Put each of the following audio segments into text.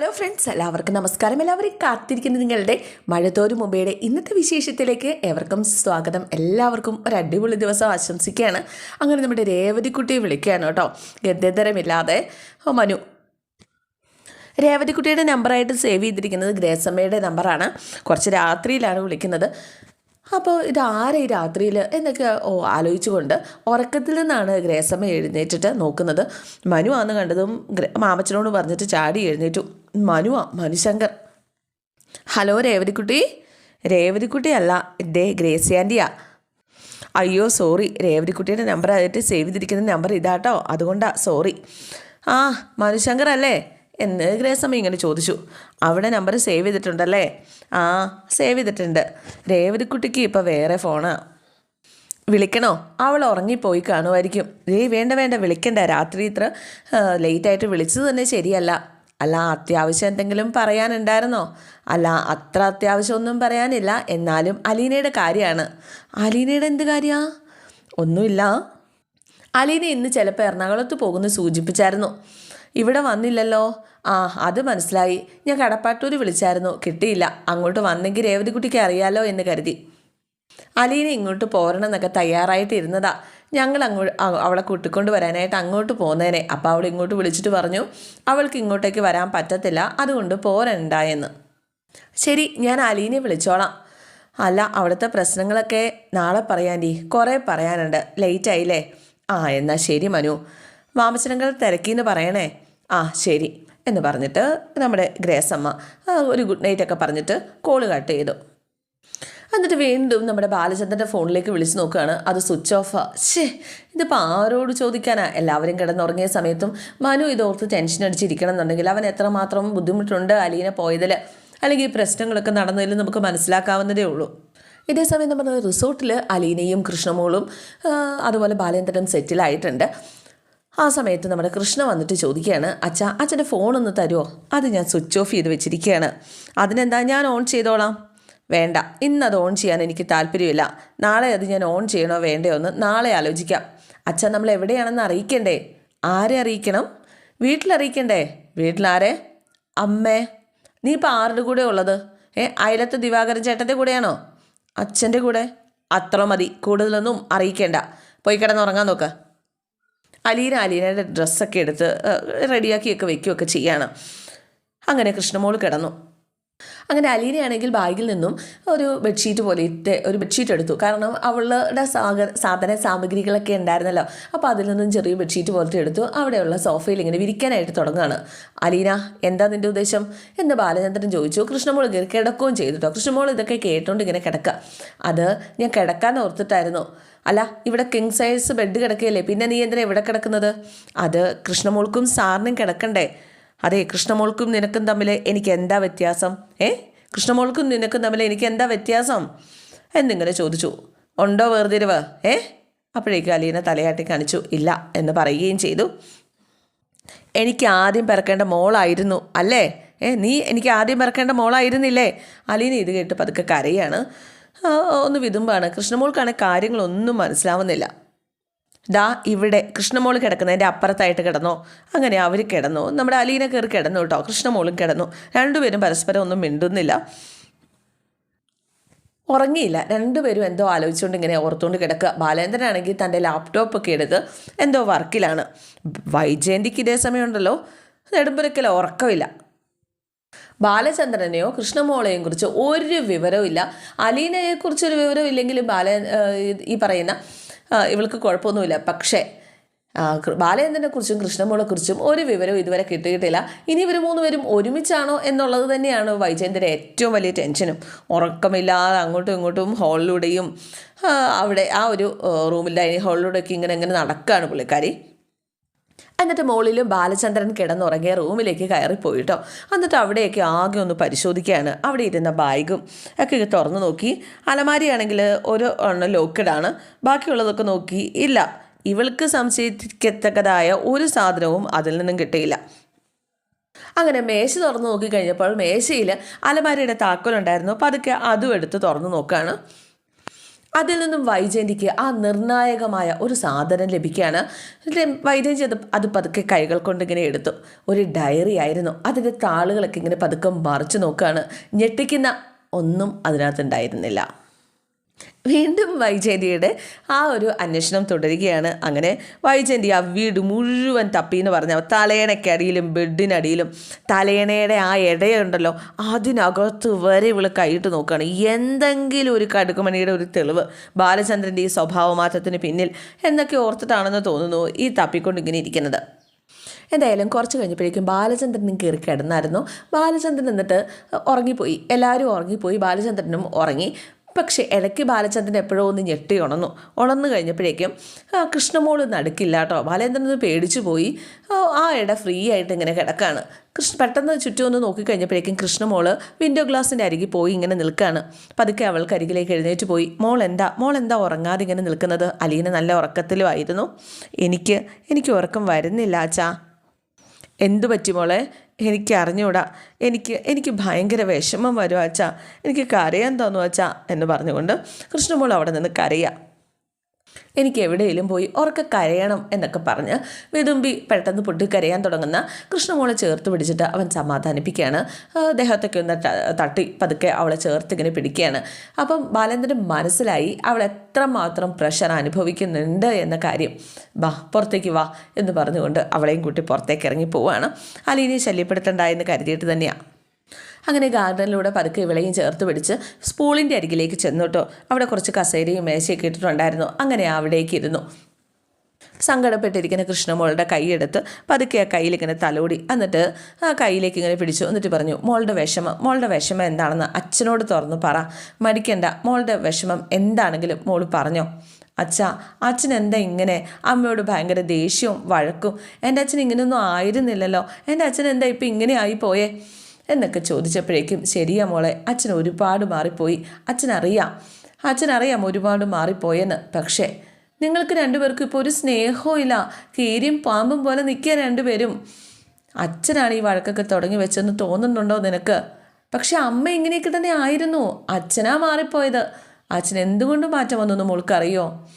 Hello friends എല്ലാവർക്കും നമസ്കാരം. എല്ലാവരും കാത്തിരിക്കുന്ന നിങ്ങളുടെ മഴത്തോരു മുമ്പയുടെ ഇന്നത്തെ വിശേഷത്തിലേക്ക് എവർക്കും സ്വാഗതം. എല്ലാവർക്കും ഒരു അടിപൊളി ദിവസം ആശംസിക്കുകയാണ്. അങ്ങനെ നമ്മുടെ രേവതിക്കുട്ടിയെ വിളിക്കുകയാണ് കേട്ടോ. ഗദ്യന്തരമില്ലാതെ ഓ മനു. രേവതിക്കുട്ടിയുടെ നമ്പറായിട്ട് സേവ് ചെയ്തിരിക്കുന്നത് ഗ്രേസമ്മയുടെ നമ്പറാണ്. കുറച്ച് രാത്രിയിലാണ് വിളിക്കുന്നത്. അപ്പോൾ ഇത് ആരെ ഈ രാത്രിയിൽ എന്നൊക്കെ ഓ ആലോചിച്ചുകൊണ്ട് ഉറക്കത്തിൽ നിന്നാണ് ഗ്രേസമ്മ എഴുന്നേറ്റിട്ട് നോക്കുന്നത്. മനു ആന്ന് കണ്ടതും മാമച്ചനോട് പറഞ്ഞിട്ട് ചാടി എഴുന്നേറ്റു. മനുവാ മനുശങ്കർ. ഹലോ രേവതിക്കുട്ടി. രേവതിക്കുട്ടി അല്ല എന്റെ ഗ്രേസി ആന്റിയാ അയ്യോ സോറി രേവതിക്കുട്ടിയുടെ നമ്പർ ആയിട്ട് സേവ് ചെയ്തിരിക്കുന്ന നമ്പർ ഇതാട്ടോ അതുകൊണ്ടാണ് സോറി. ആ മനുശങ്കർ അല്ലേ? എന്ന് ഗ്രേസമ്മ ഇങ്ങനെ ചോദിച്ചു. അവിടെ നമ്പർ സേവ് ചെയ്തിട്ടുണ്ടല്ലേ? ആ സേവ് ചെയ്തിട്ടുണ്ട്. രേവതിക്കുട്ടിക്ക് ഇപ്പോൾ വേറെ ഫോണാണ് വിളിക്കണോ? അവൾ ഉറങ്ങിപ്പോയി കാണുമായിരിക്കും. ഏയ് വേണ്ട വേണ്ട വിളിക്കണ്ട. രാത്രി ഇത്ര ലേറ്റായിട്ട് വിളിച്ചത് തന്നെ ശരിയല്ല. അല്ല അത്യാവശ്യം എന്തെങ്കിലും പറയാനുണ്ടായിരുന്നോ? അല്ല അത്ര അത്യാവശ്യമൊന്നും പറയാനില്ല. എന്നാലും അലീനയുടെ കാര്യമാണ്. അലീനയുടെ എന്ത് കാര്യമാ ഒന്നുമില്ല. അലീന ഇന്ന് ചിലപ്പോൾ എറണാകുളത്ത് പോകുന്നു സൂചിപ്പിച്ചായിരുന്നു. ഇവിടെ വന്നില്ലല്ലോ. ആ അത് മനസ്സിലായി. ഞാൻ കടപ്പാട്ടൂർ വിളിച്ചായിരുന്നു. കിട്ടിയില്ല. അങ്ങോട്ട് വന്നെങ്കിൽ രേവതിക്കുട്ടിക്ക് അറിയാലോ എന്ന് കരുതി. അലീന ഇങ്ങോട്ട് പോരണം എന്നൊക്കെ തയ്യാറായിട്ടിരുന്നതാ. ഞങ്ങൾ അങ്ങോട്ട് അവളെ കൂട്ടിക്കൊണ്ട് വരാനായിട്ട് അങ്ങോട്ട് പോകുന്നതിനെ അപ്പോൾ അവൾ ഇങ്ങോട്ട് വിളിച്ചിട്ട് പറഞ്ഞു അവൾക്ക് ഇങ്ങോട്ടേക്ക് വരാൻ പറ്റത്തില്ല അതുകൊണ്ട് പോരണ്ട എന്ന്. ശരി ഞാൻ അലീനെ വിളിച്ചോളാം. അല്ല അവിടുത്തെ പ്രശ്നങ്ങളൊക്കെ നാളെ പറയാൻഡി കുറേ പറയാനുണ്ട്. ലേറ്റ് ആയില്ലേ? ആ എന്നാൽ ശരി മനു. മാമച്ചനങ്ങൾ തിരക്കിന്ന് പറയണേ. ആ ശരി എന്ന് പറഞ്ഞിട്ട് നമ്മുടെ ഗ്രേസമ്മ ഒരു ഗുഡ് നൈറ്റ് ഒക്കെ പറഞ്ഞിട്ട് കോൾ കട്ട് ചെയ്തു. എന്നിട്ട് വീണ്ടും നമ്മുടെ ബാലചന്ദ്രന്റെ ഫോണിലേക്ക് വിളിച്ച് നോക്കുകയാണ്. അത് സ്വിച്ച് ഓഫാ ഷേ ഇതിപ്പോൾ ആരോട് ചോദിക്കാനാണ് എല്ലാവരും കിടന്നുറങ്ങിയ സമയത്തും മനു ഇതോർത്ത് ടെൻഷൻ അടിച്ചിരിക്കണം എന്നുണ്ടെങ്കിൽ അവൻ എത്രമാത്രം ബുദ്ധിമുട്ടുണ്ട് അലീനെ പോയതിൽ അല്ലെങ്കിൽ ഈ പ്രശ്നങ്ങളൊക്കെ നടന്നതിൽ നമുക്ക് മനസ്സിലാക്കാവുന്നതേ ഉള്ളൂ. ഇതേ സമയം നമ്മുടെ റിസോർട്ടിൽ അലീനയും കൃഷ്ണമോളും അതുപോലെ ബാലേന്ദ്രനും സെറ്റിലായിട്ടുണ്ട് ആ സമയത്ത് നമ്മുടെ കൃഷ്ണ വന്നിട്ട് ചോദിക്കുകയാണ് അച്ഛാ അച്ഛന്റെ ഫോണൊന്ന് തരുമോ അത് ഞാൻ സ്വിച്ച് ഓഫ് ചെയ്ത് വെച്ചിരിക്കുകയാണ്. അതിനെന്താ? ഞാൻ ഓൺ ചെയ്തോളാം. വേണ്ട. ഇന്ന് അത് ഓൺ ചെയ്യാൻ എനിക്ക് താല്പര്യമില്ല. നാളെ അത് ഞാൻ ഓൺ ചെയ്യണോ വേണ്ടയോ എന്ന് നാളെ ആലോചിക്കാം. അച്ഛൻ നമ്മൾ എവിടെയാണെന്ന് അറിയിക്കണ്ടേ? ആരെ അറിയിക്കണം? വീട്ടിലറിയിക്കണ്ടേ വീട്ടിലാരെ? അമ്മേ. നീ ഇപ്പം ആരുടെ കൂടെ ഉള്ളത്? ഏ അയലത്ത് ദിവാകരൻ ചേട്ടന്റെ കൂടെയാണോ? അച്ഛന്റെ കൂടെ? അത്ര മതി. കൂടുതലൊന്നും അറിയിക്കേണ്ട. പോയി കിടന്നുറങ്ങാൻ നോക്ക്. അലീന അലീനയുടെ ഡ്രസ്സൊക്കെ എടുത്ത് റെഡിയാക്കിയൊക്കെ വെക്കുകയൊക്കെ ചെയ്യാണ്. അങ്ങനെ കൃഷ്ണമോൾ കിടന്നു. അങ്ങനെ അലീനയാണെങ്കിൽ ബാഗിൽ നിന്നും ഒരു ബെഡ്ഷീറ്റ് പോലെ ഇട്ട് ഒരു ബെഡ്ഷീറ്റ് എടുത്തു. കാരണം അവളുടെ സാഗ സാധന സാമഗ്രികളൊക്കെ ഉണ്ടായിരുന്നല്ലോ. അപ്പോൾ അതിൽ നിന്നും ചെറിയ ബെഡ്ഷീറ്റ് പോലത്തെ എടുത്തു അവിടെയുള്ള സോഫയിൽ ഇങ്ങനെ വിരിക്കാനായിട്ട് തുടങ്ങുകയാണ്. അലീന എന്താ നിന്റെ ഉദ്ദേശം? എന്ന് ബാലചന്ദ്രൻ ചോദിച്ചു. കൃഷ്ണമോൾ കയറി കിടക്കുകയും ചെയ്തു കേട്ടോ കൃഷ്ണമോൾ ഇതൊക്കെ കേട്ടോണ്ട് ഇങ്ങനെ കിടക്കുക അത് ഞാൻ കിടക്കാൻ ഓർത്തിട്ടായിരുന്നു. അല്ല ഇവിടെ കിങ് സൈസ് ബെഡ് കിടക്കുകയല്ലേ പിന്നെ നീ എന്തിനാ ഇവിടെ കിടക്കുന്നത്? അത് കൃഷ്ണമോൾക്കും സാറിനും കിടക്കണ്ടേ? അതെ കൃഷ്ണമോൾക്കും നിനക്കും തമ്മിൽ എനിക്ക് എന്താ വ്യത്യാസം? ഏ? കൃഷ്ണമോൾക്കും നിനക്കും തമ്മിൽ എനിക്ക് എന്താ വ്യത്യാസം? എന്നിങ്ങനെ ചോദിച്ചു. ഉണ്ടോ വേർതിരിവ്? ഏ? അപ്പോഴേക്കും അലീന തലയാട്ടി കാണിച്ചു. ഇല്ല എന്ന് പറയുകയും ചെയ്തു. എനിക്ക് ആദ്യം പിറക്കേണ്ട മോളായിരുന്നു അല്ലേ? ഏ നീ എനിക്ക് ആദ്യം പിറക്കേണ്ട മോളായിരുന്നില്ലേ? അലീന ഇത് കേട്ട് പതുക്കെ കരയാണ്. ഒന്ന് വിതുമ്പാണ്. കൃഷ്ണമോൾക്കാണ് കാര്യങ്ങളൊന്നും മനസ്സിലാവുന്നില്ല. ദാ ഇവിടെ കൃഷ്ണമോൾ കിടക്കുന്നതിന്റെ അപ്പുറത്തായിട്ട് കിടന്നു. അങ്ങനെ അവർ കിടന്നു. നമ്മുടെ അലീന കയറി കിടന്നു കേട്ടോ. കൃഷ്ണമോളും കിടന്നു. രണ്ടുപേരും പരസ്പരം ഒന്നും മിണ്ടുന്നില്ല. ഉറങ്ങിയില്ല. രണ്ടുപേരും എന്തോ ആലോചിച്ചുകൊണ്ട് ഇങ്ങനെ ഓർത്തുകൊണ്ട് കിടക്കുക. ബാലേന്ദ്രനാണെങ്കിൽ തന്റെ ലാപ്ടോപ്പ് ഒക്കെ എടുത്ത് എന്തോ വർക്കിലാണ്. വൈജയന്തിക്ക് ഇതേ സമയമുണ്ടല്ലോ. നെടുമ്പുരക്കൽ ഉറക്കമില്ല. ബാലചന്ദ്രനെയോ കൃഷ്ണമോളെയും കുറിച്ച് ഒരു വിവരവും ഇല്ല അലീനയെക്കുറിച്ചൊരു വിവരവും ഇല്ലെങ്കിലും ബാല ഈ പറയുന്ന ഇവൾക്ക് കുഴപ്പമൊന്നുമില്ല. പക്ഷേ ബാലചന്ദ്രനെക്കുറിച്ചും കൃഷ്ണമോളെക്കുറിച്ചും ഒരു വിവരവും ഇതുവരെ കിട്ടിയിട്ടില്ല. ഇനി ഇവർ മൂന്നുപേരും ഒരുമിച്ചാണോ എന്നുള്ളത് തന്നെയാണ് വൈജയന്തിന്റെ ഏറ്റവും വലിയ ടെൻഷനും ഉറക്കമില്ലാതെ അങ്ങോട്ടും ഇങ്ങോട്ടും ഹാളിലൂടെയും അവിടെ ആ ഒരു റൂമിൽ ഡൈനിങ് ഹാളിലൂടെയൊക്കെ ഇങ്ങനെ ഇങ്ങനെ നടക്കുകയാണ് പുള്ളിക്കാരി. എന്നിട്ട് മുകളിലും ബാലചന്ദ്രൻ കിടന്നുറങ്ങിയ റൂമിലേക്ക് കയറിപ്പോയി കേട്ടോ എന്നിട്ട് അവിടെയൊക്കെ ആകെ ഒന്ന് പരിശോധിക്കുകയാണ്. അവിടെ ഇരുന്ന ബാഗും ഒക്കെ തുറന്നു നോക്കി. അലമാരിയാണെങ്കിൽ ഒരു എണ്ണം ലോക്കഡാണ് ബാക്കിയുള്ളതൊക്കെ നോക്കി. ഇല്ല ഇവൾക്ക് സംശയിക്കത്തക്കതായ ഒരു സാധനവും അതിൽ നിന്നും കിട്ടിയില്ല. അങ്ങനെ മേശ തുറന്നു നോക്കി കഴിഞ്ഞപ്പോൾ മേശയിൽ അലമാരിയുടെ താക്കോലുണ്ടായിരുന്നു. അപ്പോൾ അതൊക്കെ അതും എടുത്ത് തുറന്നു നോക്കുകയാണ്. അതിൽ നിന്നും വൈജയന്തിക്ക് ആ നിർണായകമായ ഒരു സാധനം ലഭിക്കുകയാണ്. വൈജയന്തി അത് അത് പതുക്കെ കൈകൾ കൊണ്ടിങ്ങനെ എടുത്തു. ഒരു ഡയറി ആയിരുന്നു. അതിന്റെ താളുകളൊക്കെ ഇങ്ങനെ പതുക്കെ മറിച്ച് നോക്കുകയാണ്. ഞെട്ടിക്കുന്ന ഒന്നും അതിനകത്തുണ്ടായിരുന്നില്ല വീണ്ടും വൈജയന്തിയുടെ ആ ഒരു അന്വേഷണം തുടരുകയാണ്. അങ്ങനെ വൈജയന്തി ആ വീട് മുഴുവൻ തപ്പി എന്ന് പറഞ്ഞ തലയണയ്ക്കടിയിലും ബെഡിനടിയിലും തലയണയുടെ ആ ഇടയുണ്ടല്ലോ അതിനകത്ത് വരെ ഇവൾ കൈയിട്ട് നോക്കുകയാണ്. എന്തെങ്കിലും ഒരു കടുക്കുമണിയുടെ ഒരു തെളിവ് ബാലചന്ദ്രന്റെ ഈ സ്വഭാവമാറ്റത്തിന് പിന്നിൽ എന്നൊക്കെ ഓർത്തിട്ടാണെന്ന് തോന്നുന്നു ഈ തപ്പിക്കൊണ്ട് ഇങ്ങനെ ഇരിക്കുന്നത്. എന്തായാലും കുറച്ച് കഴിഞ്ഞപ്പോഴേക്കും ബാലചന്ദ്രനും കയറി കിടന്നായിരുന്നു. ബാലചന്ദ്രൻ എന്നിട്ട് ഉറങ്ങിപ്പോയി. എല്ലാവരും ഉറങ്ങിപ്പോയി. ബാലചന്ദ്രനും ഉറങ്ങി. പക്ഷേ ഇടയ്ക്ക് ബാലചന്ദ്രൻ എപ്പോഴോ ഒന്ന് ഞെട്ടി ഉണന്നു ഉണന്നു കഴിഞ്ഞപ്പോഴേക്കും കൃഷ്ണമോൾ നടുക്കില്ല കേട്ടോ. ബാലേന്ദ്രൻ ഒന്ന് പേടിച്ചു പോയി. ആ, ഇട ഫ്രീ ആയിട്ട് ഇങ്ങനെ കിടക്കാണ്. കൃഷ്ണ പെട്ടെന്ന് ചുറ്റും ഒന്ന് നോക്കിക്കഴിഞ്ഞപ്പോഴേക്കും കൃഷ്ണമോൾ വിൻഡോ ഗ്ലാസിന്റെ അരികിൽ പോയി ഇങ്ങനെ നിൽക്കുകയാണ് പതുക്കെ അവൾക്ക് അരികിലേക്ക് എഴുന്നേറ്റ് പോയി. മോൾ എന്താ? മോൾ എന്താ ഉറങ്ങാതെ ഇങ്ങനെ നിൽക്കുന്നത്? അലീന നല്ല ഉറക്കത്തിലുമായിരുന്നു. എനിക്ക് എനിക്ക് ഉറക്കം വരുന്നില്ല അച്ഛാ. എന്തു പറ്റി മോളെ? എനിക്ക് അറിഞ്ഞൂടാ. എനിക്ക് എനിക്ക് ഭയങ്കര വിഷമം വരും അച്ഛാ. എനിക്ക് കരയാൻ തോന്നും അച്ഛാ എന്ന് പറഞ്ഞുകൊണ്ട് കൃഷ്ണമോൾ അവിടെ നിന്ന് കരയാം. എനിക്ക് എവിടെയെങ്കിലും പോയി ഉറക്കെ കരയണം എന്നൊക്കെ പറഞ്ഞ് വിതുമ്പി പെട്ടെന്ന് പൊട്ടി കരയാൻ തുടങ്ങുന്ന കൃഷ്ണമോളെ ചേർത്ത് പിടിച്ചിട്ട് അവൻ സമാധാനിപ്പിക്കുകയാണ്. ദേഹത്തൊക്കെ ഒന്ന് തട്ടി പതുക്കെ അവളെ ചേർത്ത് ഇങ്ങനെ പിടിക്കുകയാണ്. അപ്പം ബാലേന്ദ്രൻ മനസ്സിലായി അവൾ എത്രമാത്രം പ്രഷർ അനുഭവിക്കുന്നുണ്ട് എന്ന കാര്യം. വാ പുറത്തേക്ക് വാ എന്ന് പറഞ്ഞുകൊണ്ട് അവളെയും കൂട്ടി പുറത്തേക്ക് ഇറങ്ങി പോവുകയാണ്. അലീനെ ശല്യപ്പെടുത്തണ്ട എന്ന് കരുതിയിട്ട് തന്നെയാണ് അങ്ങനെ ഗാർഡനിലൂടെ പതുക്കെ ഇവളെയും ചേർത്ത് പിടിച്ച് സ്പൂളിന്റെ അരികിലേക്ക് ചെന്നു കേട്ടോ അവിടെ കുറച്ച് കസേരയും മേശയൊക്കെ ഇട്ടിട്ടുണ്ടായിരുന്നു. അങ്ങനെ അവിടേക്ക് ഇരുന്നു. സങ്കടപ്പെട്ടിരിക്കുന്ന കൃഷ്ണമോളുടെ കൈയെടുത്ത് പതുക്കെ ആ കയ്യിൽ ഇങ്ങനെ തലോടി. എന്നിട്ട് ആ കയ്യിലേക്ക് ഇങ്ങനെ പിടിച്ചു. എന്നിട്ട് പറഞ്ഞു മോളുടെ വിഷമം മോളുടെ വിഷമം എന്താണെന്ന് അച്ഛനോട് തുറന്നു പറ. മടിക്കണ്ട മോളുടെ വിഷമം എന്താണെങ്കിലും മോൾ പറഞ്ഞോ. അച്ഛ അച്ഛൻ എന്താ ഇങ്ങനെ? അമ്മയോട് ഭയങ്കര ദേഷ്യവും വഴക്കും. എന്റെ അച്ഛൻ ഇങ്ങനെയൊന്നും ആയിരുന്നില്ലല്ലോ. എന്റെ അച്ഛൻ എന്താ ഇപ്പം ഇങ്ങനെ ആയിപ്പോയേ എന്നൊക്കെ ചോദിച്ചപ്പോഴേക്കും ശരിയാ മോളെ അച്ഛൻ ഒരുപാട് മാറിപ്പോയി. അച്ഛനറിയാം. അച്ഛനറിയാം ഒരുപാട് മാറിപ്പോയെന്ന്. പക്ഷേ നിങ്ങൾക്ക് രണ്ടുപേർക്കും ഇപ്പോൾ ഒരു സ്നേഹവും ഇല്ല കീരിയും പാമ്പും പോലെ നിൽക്കുക രണ്ടുപേരും. അച്ഛനാണ് ഈ വഴക്കൊക്കെ തുടങ്ങി വെച്ചെന്ന് തോന്നുന്നുണ്ടോ നിനക്ക്? പക്ഷെ അമ്മ ഇങ്ങനെയൊക്കെ തന്നെ ആയിരുന്നു. അച്ഛനാ മാറിപ്പോയത്. അച്ഛൻ എന്തുകൊണ്ട് മാറ്റം വന്നു മോൾക്കറിയോ?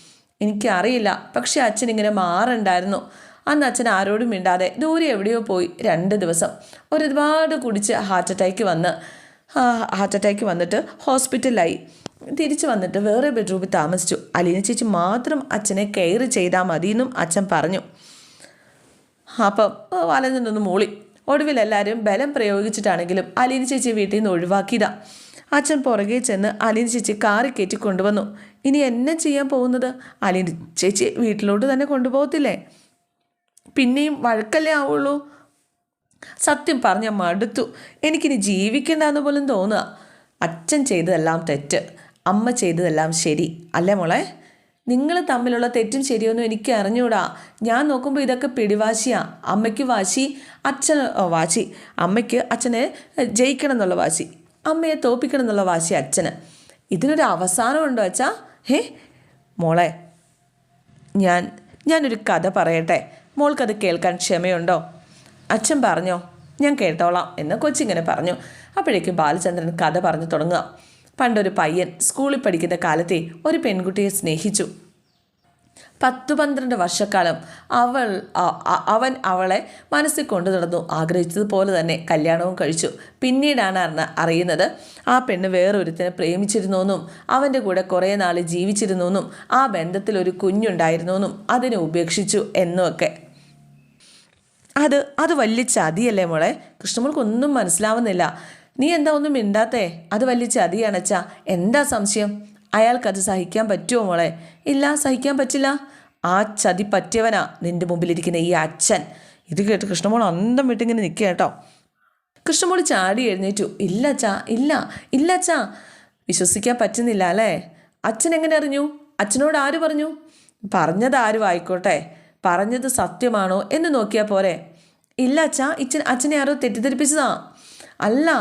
എനിക്കറിയില്ല. പക്ഷെ അച്ഛൻ ഇങ്ങനെ മാറണ്ടായിരുന്നു. അന്ന് അച്ഛൻ ആരോടും മിണ്ടാതെ ദൂരെ എവിടെയോ പോയി രണ്ട് ദിവസം. ഒരുപാട് കുടിച്ച് ഹാർട്ട് അറ്റാക്ക് വന്ന് ഹാർട്ട് അറ്റാക്ക് വന്നിട്ട് ഹോസ്പിറ്റലിലായി തിരിച്ചു വന്നിട്ട് വേറെ ബെഡ്റൂമിൽ താമസിച്ചു. അലീന ചേച്ചി മാത്രം അച്ഛനെ കെയർ ചെയ്താൽ മതിയെന്നും അച്ഛൻ പറഞ്ഞു. അപ്പം വലഞ്ഞിട്ടൊന്ന് മൂളി. ഒടുവിൽ എല്ലാവരും ബലം പ്രയോഗിച്ചിട്ടാണെങ്കിലും അലീന ചേച്ചി വീട്ടിൽ നിന്ന് ഒഴിവാക്കിയതാ. അച്ഛൻ പുറകെ ചെന്ന് അലീന ചേച്ചി കാറി കയറ്റി കൊണ്ടുവന്നു. ഇനി എന്നെ ചെയ്യാൻ പോകുന്നത്? അലീന ചേച്ചി വീട്ടിലോട്ട് തന്നെ കൊണ്ടുപോകത്തില്ലേ? പിന്നെയും വഴക്കല്ലേ ആവുള്ളൂ? സത്യം പറഞ്ഞ മടുത്തു. എനിക്കിനി ജീവിക്കണ്ടെന്ന് പോലും തോന്നുക. അച്ഛൻ ചെയ്തതെല്ലാം തെറ്റ്. അമ്മ ചെയ്തതെല്ലാം ശരി. അല്ലേ മോളെ? നിങ്ങൾ തമ്മിലുള്ള തെറ്റും ശരിയൊന്നും എനിക്ക് അറിഞ്ഞൂടാ. ഞാൻ നോക്കുമ്പോൾ ഇതൊക്കെ പിടിവാശിയാ. അമ്മയ്ക്ക് വാശി അച്ഛൻ വാശി. അമ്മയ്ക്ക് അച്ഛനെ ജയിക്കണം എന്നുള്ള വാശി. അമ്മയെ തോപ്പിക്കണം എന്നുള്ള വാശി അച്ഛന്. ഇതിനൊരു അവസാനമുണ്ടോ അച്ഛാ? ഹേ മോളെ ഞാൻ ഞാനൊരു കഥ പറയട്ടെ. മോൾക്കത് കേൾക്കാൻ ക്ഷമയുണ്ടോ? അച്ഛൻ പറഞ്ഞോ ഞാൻ കേട്ടോളാം എന്ന് കൊച്ചിങ്ങനെ പറഞ്ഞു. അപ്പോഴേക്കും ബാലചന്ദ്രൻ കഥ പറഞ്ഞു തുടങ്ങുക. പണ്ടൊരു പയ്യൻ സ്കൂളിൽ പഠിക്കുന്ന കാലത്തെ ഒരു പെൺകുട്ടിയെ സ്നേഹിച്ചു. പത്തു പന്ത്രണ്ട് വർഷക്കാലം അവൾ അവൻ അവളെ മനസ്സിൽ കൊണ്ടു നടന്നു. ആഗ്രഹിച്ചതുപോലെ തന്നെ കല്യാണവും കഴിച്ചു. പിന്നീടാണ് അറിഞ്ഞ അറിയുന്നത് ആ പെണ്ണ് വേറൊരുത്തിനെ പ്രേമിച്ചിരുന്നുവെന്നും അവന്റെ കൂടെ കുറേ നാൾ ജീവിച്ചിരുന്നുവെന്നും ആ ബന്ധത്തിൽ ഒരു കുഞ്ഞുണ്ടായിരുന്നുവെന്നും അതിനെ ഉപേക്ഷിച്ചു എന്നുമൊക്കെ അത് അത് വലിയ ചതിയല്ലേ മോളെ? കൃഷ്ണമോൾക്കൊന്നും മനസ്സിലാവുന്നില്ല. നീ എന്താ ഒന്നും മിണ്ടാത്തേ? അത് വലിയ ചതിയാണച്ചാ എന്താ സംശയം? അയാൾക്കത് സഹിക്കാൻ പറ്റുമോ മോളെ? ഇല്ല സഹിക്കാൻ പറ്റില്ല. ആ ചതി പറ്റിയവനാ നിന്റെ മുമ്പിലിരിക്കുന്ന ഈ അച്ഛൻ. ഇത് കേട്ട് കൃഷ്ണമോൾ അന്തം വിട്ടിങ്ങനെ നിൽക്കുക കേട്ടോ. കൃഷ്ണമോൾ ചാടി എഴുന്നേറ്റു. ഇല്ല അച്ഛാ ഇല്ല ഇല്ല അച്ഛാ. വിശ്വസിക്കാൻ പറ്റുന്നില്ല അല്ലേ? അച്ഛൻ എങ്ങനെ അറിഞ്ഞു? അച്ഛനോട് ആര് പറഞ്ഞു? പറഞ്ഞത് ആരും ആയിക്കോട്ടെ. പറഞ്ഞത് സത്യമാണോ എന്ന് നോക്കിയാൽ പോരെ. ഇല്ല അച്ഛാ ഇച്ഛൻ അച്ഛനെ ആരോ തെറ്റിദ്ധരിപ്പിച്ചതാ. അല്ല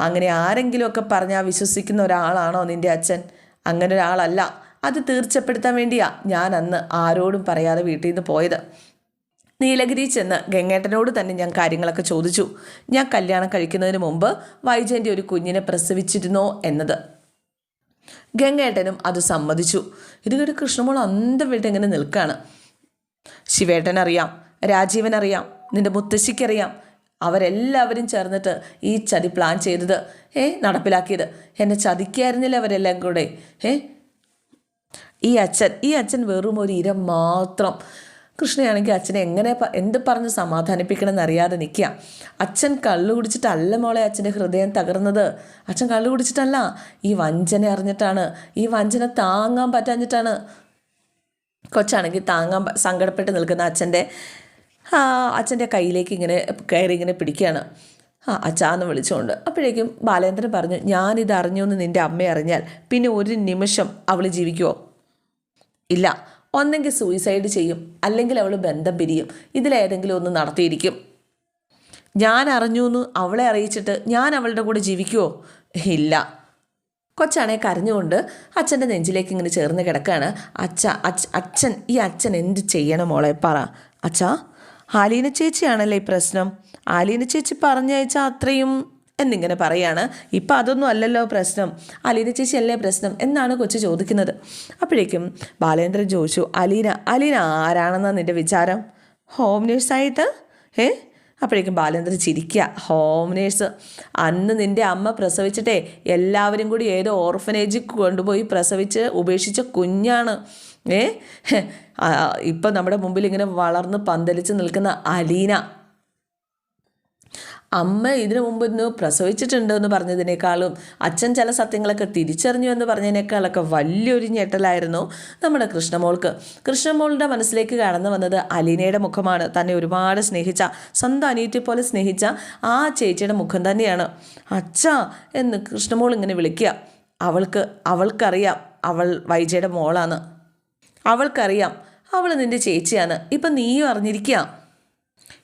അങ്ങനെ ആരെങ്കിലുമൊക്കെ പറഞ്ഞാൽ വിശ്വസിക്കുന്ന ഒരാളാണോ നിന്റെ അച്ഛൻ? അങ്ങനെ ഒരാളല്ല അത് തീർച്ചപ്പെടുത്താൻ വേണ്ടിയാ ഞാൻ അന്ന് ആരോടും പറയാതെ വീട്ടിൽ നിന്ന് പോയത്. നീലഗിരി ചെന്ന് ഗംഗേട്ടനോട് തന്നെ ഞാൻ കാര്യങ്ങളൊക്കെ ചോദിച്ചു. ഞാൻ കല്യാണം കഴിക്കുന്നതിന് മുമ്പ് വൈജയന്റെ ഒരു കുഞ്ഞിനെ പ്രസവിച്ചിരുന്നോ എന്നത്. ഗംഗേട്ടനും അത് സമ്മതിച്ചു. ഇത് കേട്ട് കൃഷ്ണമോൾ അന്തം വിട്ട് ഇങ്ങനെ നിൽക്കുകയാണ് ശിവേട്ടനറിയാം രാജീവനറിയാം നിന്റെ മുത്തശ്ശിക്കറിയാം അവരെല്ലാവരും ചേർന്നിട്ട് ഈ ചതി പ്ലാൻ ചെയ്തത്. ഏ നടപ്പിലാക്കിയത്. എന്നെ ചതിക്കായിരുന്നില്ല അവരെല്ലാം കൂടെ? ഏ ഈ അച്ഛൻ ഈ അച്ഛൻ വെറും ഒരു ഇര മാത്രം. കൃഷ്ണയാണെങ്കിൽ അച്ഛനെ എങ്ങനെ എന്ത് പറഞ്ഞ് സമാധാനിപ്പിക്കണമെന്ന് അറിയാതെ നിൽക്കുക. അച്ഛൻ കള്ളു കുടിച്ചിട്ടല്ല മോളെ അച്ഛന്റെ ഹൃദയം തകർന്നത്. അച്ഛൻ കള്ളു കുടിച്ചിട്ടല്ല. ഈ വഞ്ചന അറിഞ്ഞിട്ടാണ്. ഈ വഞ്ചന താങ്ങാൻ പറ്റാഞ്ഞിട്ടാണ്. കൊച്ചാണെങ്കിൽ താങ്ങാൻ സങ്കടപ്പെട്ട് നിൽക്കുന്ന അച്ഛന്റെ അച്ഛന്റെ കയ്യിലേക്ക് ഇങ്ങനെ കയറി ഇങ്ങനെ പിടിക്കുകയാണ്. ആ അച്ഛാന്ന് വിളിച്ചുകൊണ്ട്. അപ്പോഴേക്കും ബാലേന്ദ്രൻ പറഞ്ഞു ഞാനിത് അറിഞ്ഞു എന്ന് നിന്റെ അമ്മ അറിഞ്ഞാൽ പിന്നെ ഒരു നിമിഷം അവൾ ജീവിക്കുമോ ഇല്ല. ഒന്നെങ്കിൽ സൂയിസൈഡ് ചെയ്യും. അല്ലെങ്കിൽ അവൾ ബന്ധം പിരിയും. ഇതിലേതെങ്കിലും ഒന്ന് നടത്തിയിരിക്കും. ഞാൻ അറിഞ്ഞു എന്ന് അവളെ അറിയിച്ചിട്ട് ഞാൻ അവളുടെ കൂടെ ജീവിക്കുമോ ഇല്ല. കൊച്ചാണെ കരഞ്ഞുകൊണ്ട് അച്ഛന്റെ നെഞ്ചിലേക്ക് ഇങ്ങനെ ചേർന്ന് കിടക്കുകയാണ്. അച്ഛ അച്ഛ അച്ഛൻ ഈ അച്ഛൻ എന്ത് ചെയ്യണം മോളെ പറ. അച്ഛാ ആലീന ചേച്ചിയാണല്ലേ ഈ പ്രശ്നം? ആലീന ചേച്ചി പറഞ്ഞയച്ച അത്രയും എന്നിങ്ങനെ പറയാണ്. ഇപ്പം അതൊന്നും അല്ലല്ലോ പ്രശ്നം. അലീന ചേച്ചി അല്ലേ പ്രശ്നം എന്നാണ് കൊച്ചു ചോദിക്കുന്നത്. അപ്പോഴേക്കും ബാലേന്ദ്രൻ ചോദിച്ചു അലീന അലീന ആരാണെന്നാണ് നിന്റെ വിചാരം? ഹോം നേഴ്സായിട്ട് ഏ അപ്പോഴേക്കും ബാലേന്ദ്രൻ ചിരിക്കുക ഹോം നേഴ്സ് അന്ന് നിന്റെ അമ്മ പ്രസവിച്ചിട്ടേ എല്ലാവരും കൂടി ഏതോ ഓർഫനേജിൽ കൊണ്ടുപോയി പ്രസവിച്ച് ഉപേക്ഷിച്ച കുഞ്ഞാണ്. ഏ? ഇപ്പം നമ്മുടെ മുമ്പിൽ ഇങ്ങനെ വളർന്ന് പന്തലിച്ച് നിൽക്കുന്ന അലീന. അമ്മ ഇതിനു മുമ്പ് ഇന്ന് പ്രസവിച്ചിട്ടുണ്ട് എന്ന് പറഞ്ഞതിനേക്കാളും അച്ഛൻ ചില സത്യങ്ങളൊക്കെ തിരിച്ചറിഞ്ഞു എന്ന് പറഞ്ഞതിനേക്കാളൊക്കെ വലിയൊരു ഞെട്ടലായിരുന്നു നമ്മുടെ കൃഷ്ണമോൾക്ക്. കൃഷ്ണമോളുടെ മനസ്സിലേക്ക് കടന്നു വന്നത് അലീനയുടെ മുഖമാണ്. തന്നെ ഒരുപാട് സ്നേഹിച്ച സ്വന്തം അനിയറ്റി പോലെ സ്നേഹിച്ച ആ ചേച്ചിയുടെ മുഖം തന്നെയാണ്. അച്ഛാ എന്ന് കൃഷ്ണമോൾ ഇങ്ങനെ വിളിക്കുക. അവൾക്ക് അവൾക്കറിയാം അവൾ വൈജയുടെ മോളാണ്. അവൾക്കറിയാം അവൾ നിന്റെ ചേച്ചിയാണ്. ഇപ്പം നീയും അറിഞ്ഞിരിക്കുക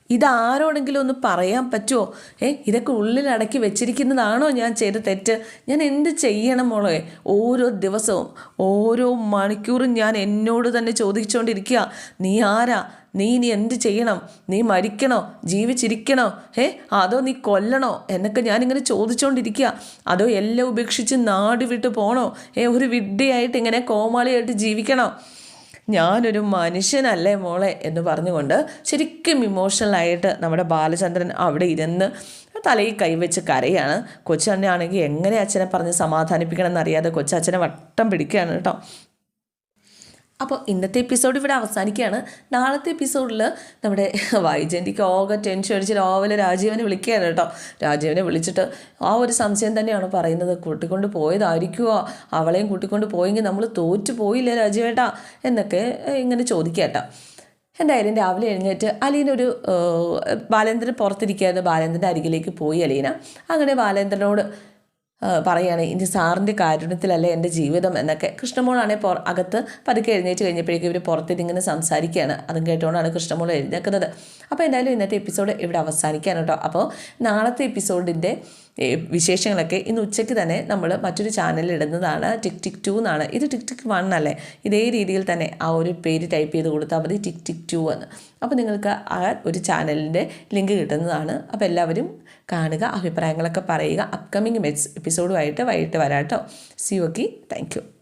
ഇതാരോടെങ്കിലും ഒന്ന് പറയാൻ പറ്റുമോ ഏ ഇതൊക്കെ ഉള്ളിൽ അടക്കി വെച്ചിരിക്കുന്നതാണോ ഞാൻ ചെയ്ത തെറ്റ്? ഞാൻ എന്ത് ചെയ്യണം മോളെ? ഓരോ ദിവസവും ഓരോ മണിക്കൂറും ഞാൻ എന്നോട് തന്നെ ചോദിച്ചുകൊണ്ടിരിക്കുക നീ ആരാ? നീ ഇനി എന്ത് ചെയ്യണം? നീ മരിക്കണോ? ജീവിച്ചിരിക്കണോ? ഏ അതോ നീ കൊല്ലണോ? എന്നൊക്കെ ഞാനിങ്ങനെ ചോദിച്ചുകൊണ്ടിരിക്കുക അതോ എല്ലാം ഉപേക്ഷിച്ച് നാട് വിട്ട് പോണോ? ഏ ഒരു വിഡ്ഢിയായിട്ട് ഇങ്ങനെ കോമാളിയായിട്ട് ജീവിക്കണോ? ഞാനൊരു മനുഷ്യനല്ലേ മോളെ എന്ന് പറഞ്ഞുകൊണ്ട് ശരിക്കും ഇമോഷണലായിട്ട് നമ്മുടെ ബാലചന്ദ്രൻ അവിടെ ഇരുന്ന് തലയിൽ കൈവച്ച് കരയാണ്. കൊച്ചണ്ണയാണെങ്കിൽ എങ്ങനെ അച്ഛനെ പറഞ്ഞ് സമാധാനിപ്പിക്കണം എന്നറിയാതെ കൊച്ചച്ഛനെ വട്ടം പിടിക്കുകയാണ് കേട്ടോ. അപ്പോൾ ഇന്നത്തെ എപ്പിസോഡ് ഇവിടെ അവസാനിക്കുകയാണ്. നാളത്തെ എപ്പിസോഡിൽ നമ്മുടെ വൈജയന്തിക്ക് ഓക ടെൻഷൻ അടിച്ച് രാവിലെ രാജീവനെ വിളിക്കുകയാണ് കേട്ടോ. രാജീവനെ വിളിച്ചിട്ട് ആ ഒരു സംശയം തന്നെയാണ് പറയുന്നത്. കൂട്ടിക്കൊണ്ട് പോയതായിരിക്കുമോ അവളെയും കൂട്ടിക്കൊണ്ട് പോയെങ്കിൽ നമ്മൾ തോറ്റു പോയില്ലേ രാജീവേട്ടാ? എന്നൊക്കെ ഇങ്ങനെ ചോദിക്കാട്ടോ എന്തായാലും രാവിലെ എഴുന്നേറ്റ് അലീനൊരു ബാലേന്ദ്രൻ പുറത്തിരിക്കുകയായിരുന്നു. ബാലേന്ദ്രന്റെ അരികിലേക്ക് പോയി അലീന. അങ്ങനെ ബാലേന്ദ്രനോട് പറയുകയാണ് ഇനി സാറിന്റെ കാരുണ്യത്തിലല്ലേ എന്റെ ജീവിതം? എന്നൊക്കെ. കൃഷ്ണമോളാണെ പുറ അകത്ത് പതുക്കെ എഴുന്നേറ്റ് കഴിഞ്ഞപ്പോഴേക്കും ഇവർ പുറത്തിരിങ്ങനെ സംസാരിക്കുകയാണ്. അതും കേട്ടുകൊണ്ടാണ് കൃഷ്ണമോൾ എഴുന്നേക്കുന്നത് അപ്പോൾ എന്തായാലും ഇന്നത്തെ എപ്പിസോഡ് ഇവിടെ അവസാനിക്കാൻ കേട്ടോ. അപ്പോൾ നാളത്തെ എപ്പിസോഡിന്റെ വിശേഷങ്ങളൊക്കെ ഇന്ന് ഉച്ചയ്ക്ക് തന്നെ നമ്മൾ മറ്റൊരു ചാനലിൽ ഇടുന്നതാണ്. ടിക് ടിക് ടു എന്നാണ്. ഇത് ടിക് ടിക് വൺ അല്ലേ? ഇതേ രീതിയിൽ തന്നെ ആ ഒരു പേര് ടൈപ്പ് ചെയ്ത് കൊടുത്താൽ മതി ടിക് ടിക് ടു എന്ന്. അപ്പോൾ നിങ്ങൾക്ക് ആ ഒരു ചാനലിന്റെ ലിങ്ക് കിട്ടുന്നതാണ്. അപ്പോൾ എല്ലാവരും കാണുക അഭിപ്രായങ്ങളൊക്കെ പറയുക. അപ്കമിങ് എപ്പിസോഡുമായിട്ട് വൈകിട്ട് വരാം കേട്ടോ. C okay thank